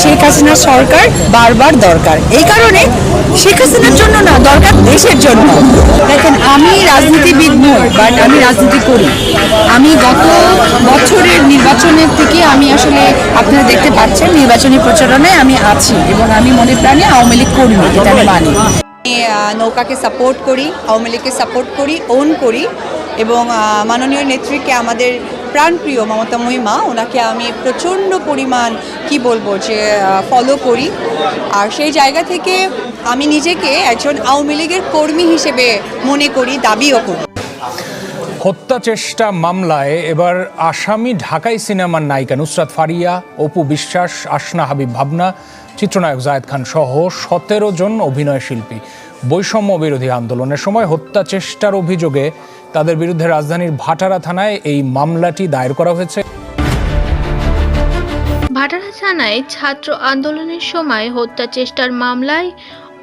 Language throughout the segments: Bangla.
শেখ হাসিনা সরকার বারবার দরকার। এই কারণে শেখ হাসিনার জন্য না, দরকার দেশের জন্য। দেখেন, আমি রাজনীতিবিদ নই বাট আমি রাজনীতি করি। আমি গত বছরের নির্বাচনের থেকে আমি আসলে আপনারা দেখতে পাচ্ছেন, নির্বাচনী প্রচারণায় আমি আছি এবং আমি মনে প্রাণে আওয়ামী লীগ কর্মী এটা আমি মানি। নৌকাকে সাপোর্ট করি, আওয়ামী লীগকে সাপোর্ট করি ওন করি এবং মাননীয় নেত্রীকে আমাদের প্রাণপ্রিয় মমতা মহিমা, ওনাকে আমি প্রচণ্ড পরিমাণ কি বলব, যে ফলো করি। আর সেই জায়গা থেকে আমি নিজেকে একজন আওয়ামী লীগের কর্মী হিসেবে মনে করি, দাবিও করি। হত্যা চেষ্টা মামলায় এবার আসামি ঢাকাই সিনেমার নায়িকা নুসরাত ফারিয়া, অপু বিশ্বাস আসনা হাবিব ভাবনা, চিত্রনায়ক জায়েদ খান সহ সতেরো জন অভিনয় শিল্পী। বৈষম্য বিরোধী আন্দোলনের সময় হত্যা চেষ্টার অভিযোগে তাদের বিরুদ্ধে রাজধানীর ভাটারা থানায় এই মামলাটি দায়ের করা হয়েছে। ভাটারা থানায় ছাত্র আন্দোলনের সময় হত্যা চেষ্টার মামলায়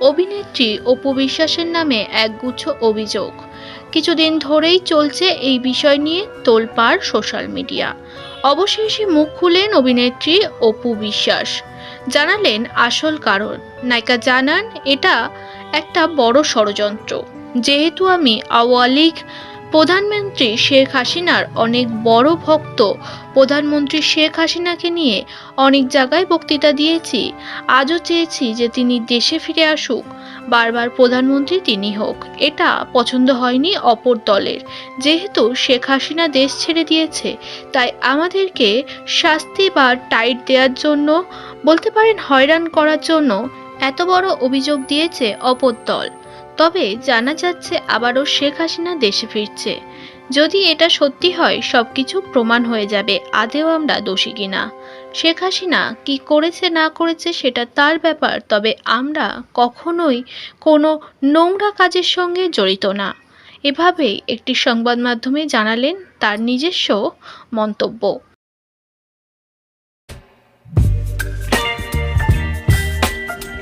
অভিনেত্রী অপু বিশ্বাসের নামে একগুচ্ছ অভিযোগ। কিছুদিন ধরেই চলছে এই বিষয় নিয়ে তোলপাড় সোশ্যাল মিডিয়া। অবশেষে মুখ খুলেন অভিনেত্রী অপু বিশ্বাস। জানালেন আসল কারণ। নায়িকা জানান, এটা একটা বড় ষড়যন্ত্র। যেহেতু আমি আওয়ামী লীগ প্রধানমন্ত্রী শেখ হাসিনার অনেক বড় ভক্ত। প্রধানমন্ত্রী শেখ হাসিনাকে নিয়ে অনেক জায়গায় বক্তৃতা দিয়েছি। আজও চেয়েছি যে তিনি দেশে ফিরে আসুক। বারবার প্রধানমন্ত্রী তিনি হোক। এটা পছন্দ হয়নি অপর দলের। যেহেতু শেখ হাসিনা দেশ ছেড়ে দিয়েছে, তাই আমাদেরকে শাস্তি বা টাইট দেওয়ার জন্য, বলতে পারেন হয়রান করার জন্য, এত বড় অভিযোগ দিয়েছে অপর দল। তবে জানা যাচ্ছে আবারও শেখ হাসিনা দেশে ফিরছে। যদি এটা সত্যি হয়, সবকিছু প্রমাণ হয়ে যাবে আদেও আমরা দোষী কিনা। শেখ হাসিনা কি করেছে, না করেছে সেটা তার ব্যাপার, তবে আমরা কখনোই কোনো নোংরা কাজের সঙ্গে জড়িত না। এভাবেই একটি সংবাদ মাধ্যমে জানালেন তার নিজস্ব মন্তব্য।